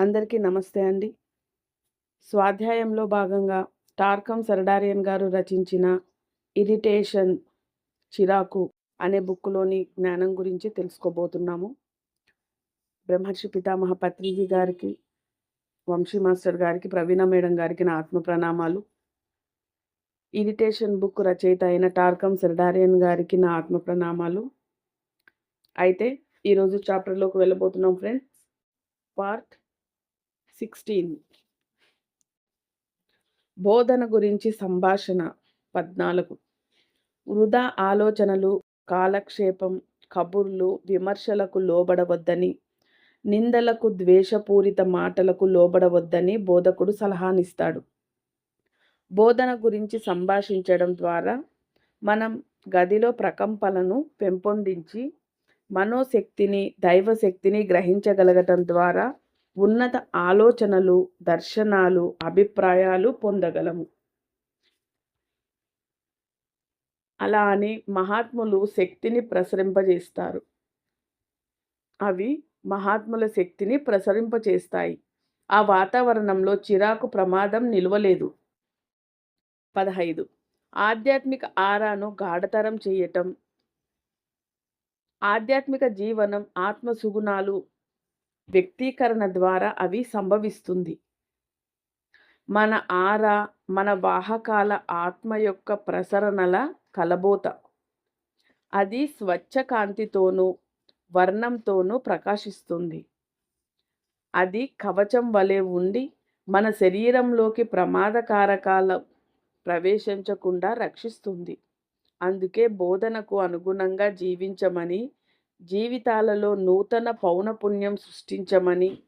అందరికీ నమస్తే అండి. స్వాధ్యాయంలో భాగంగా టార్కం సరడారియన్ గారు రచించిన ఇరిటేషన్ చిరాకు అనే బుక్లోని జ్ఞానం గురించి తెలుసుకోబోతున్నాము. బ్రహ్మర్షి పితామహ పత్రిజీ గారికి వంశీ మాస్టర్ గారికి ప్రవీణ మేడం గారికి నా ఆత్మ ప్రణామాలు. ఇరిటేషన్ బుక్ రచయిత అయిన టార్కం సరడారియన్ గారికి నా ఆత్మ ప్రణామాలు. అయితే ఈరోజు చాప్టర్లోకి వెళ్ళబోతున్నాం ఫ్రెండ్స్. పార్ట్ సిక్స్టీన్ బోధన గురించి సంభాషణ పద్నాలుగు. వృధా ఆలోచనలు కాలక్షేపం కబుర్లు విమర్శలకు లోబడవద్దని నిందలకు ద్వేషపూరిత మాటలకు లోబడవద్దని బోధకుడు సలహానిస్తాడు. బోధన గురించి సంభాషించడం ద్వారా మనం గదిలో ప్రకంపలను పెంపొందించి మనోశక్తిని దైవశక్తిని గ్రహించగలగటం ద్వారా ఉన్నత ఆలోచనలు దర్శనాలు అభిప్రాయాలు పొందగలము. అలా అని మహాత్ములు శక్తిని ప్రసరింపజేస్తారు. అవి మహాత్ముల శక్తిని ప్రసరింపచేస్తాయి ఆ వాతావరణంలో చిరాకు ప్రమాదం నిలవలేదు. పదహైదు. ఆధ్యాత్మిక ఆరాను గాఢతరం చేయటం. ఆధ్యాత్మిక జీవనం ఆత్మ సుగుణాలు వ్యక్తీకరణ ద్వారా అవి సంభవిస్తుంది. మన ఆరా మన వాహకాల ఆత్మ యొక్క ప్రసరణల కలబోత. అది స్వచ్ఛ కాంతితోనూ వర్ణంతోనూ ప్రకాశిస్తుంది. అది కవచం వలె ఉండి మన శరీరంలోకి ప్రమాదకారకాల ప్రవేశించకుండా రక్షిస్తుంది. అందుకే బోధనకు అనుగుణంగా జీవించమని జీవితాలలో నూతన పౌనపుణ్యం సృష్టించమని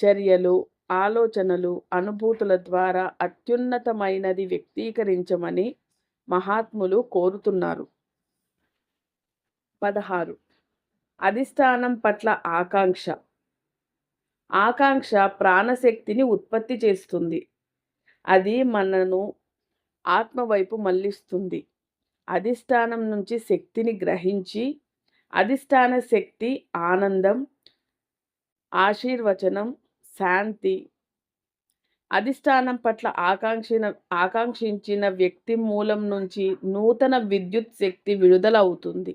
చర్యలు ఆలోచనలు అనుభూతుల ద్వారా అత్యున్నతమైనది వ్యక్తీకరించమని మహాత్ములు కోరుతున్నారు. పదహారు. అధిష్టానం పట్ల ఆకాంక్ష. ఆకాంక్ష ప్రాణశక్తిని ఉత్పత్తి చేస్తుంది. అది మనను ఆత్మవైపు మళ్ళిస్తుంది. అధిష్టానం నుంచి శక్తిని గ్రహించి అధిష్టాన శక్తి ఆనందం ఆశీర్వచనం శాంతి. అధిష్టానం పట్ల ఆకాంక్షిన ఆకాంక్షించిన వ్యక్తి మూలం నుంచి నూతన విద్యుత్ శక్తి విడుదల అవుతుంది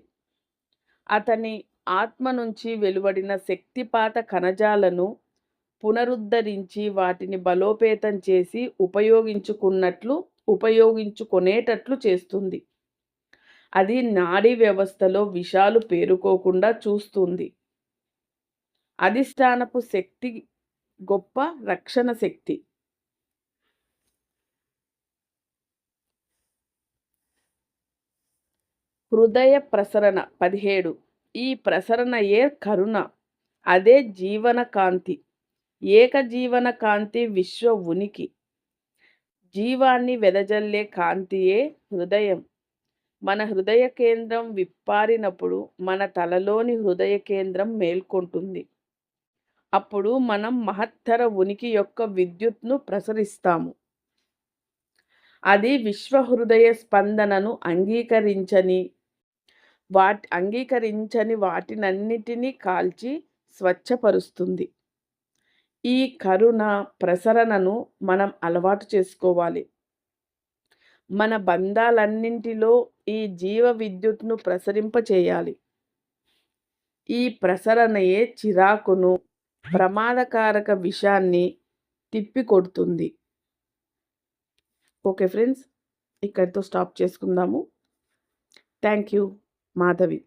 అతని ఆత్మ నుంచి వెలువడిన శక్తిపాత కణజాలను పునరుద్ధరించి వాటిని బలోపేతం చేసి ఉపయోగించుకున్నట్లు ఉపయోగించుకునేటట్లు చేస్తుంది. అది నాడీ వ్యవస్థలో విషాలు పేరుకోకుండా చూస్తుంది. అధిష్టానపు శక్తి గొప్ప రక్షణ శక్తి. హృదయ ప్రసరణ పదిహేడు. ఈ ప్రసరణయే కరుణ. అదే జీవన కాంతి. ఏకజీవన కాంతి విశ్వ ఉనికి. జీవాన్ని వెదజల్లే కాంతియే హృదయం. మన హృదయ కేంద్రం విప్పారినప్పుడు మన తలలోని హృదయ కేంద్రం మేల్కొంటుంది. అప్పుడు మనం మహత్తర ఉనికి యొక్క విద్యుత్ను ప్రసరిస్తాము. అది విశ్వ హృదయ స్పందనను అంగీకరించని వాటి అంగీకరించని వాటినన్నిటినీ కాల్చి స్వచ్ఛపరుస్తుంది. ఈ కరుణ ప్రసరణను మనం అలవాటు చేసుకోవాలి. మన బంధాలన్నింటిలో ఈ జీవ విద్యుత్ను ప్రసరింపచేయాలి ఈ ప్రసరణయే చిరాకును ప్రమాదకారక విషాన్ని తిప్పికొడుతుంది. ఓకే ఫ్రెండ్స్ ఇక్కడితో స్టాప్ చేసుకుందాము. Thank you Madhavi.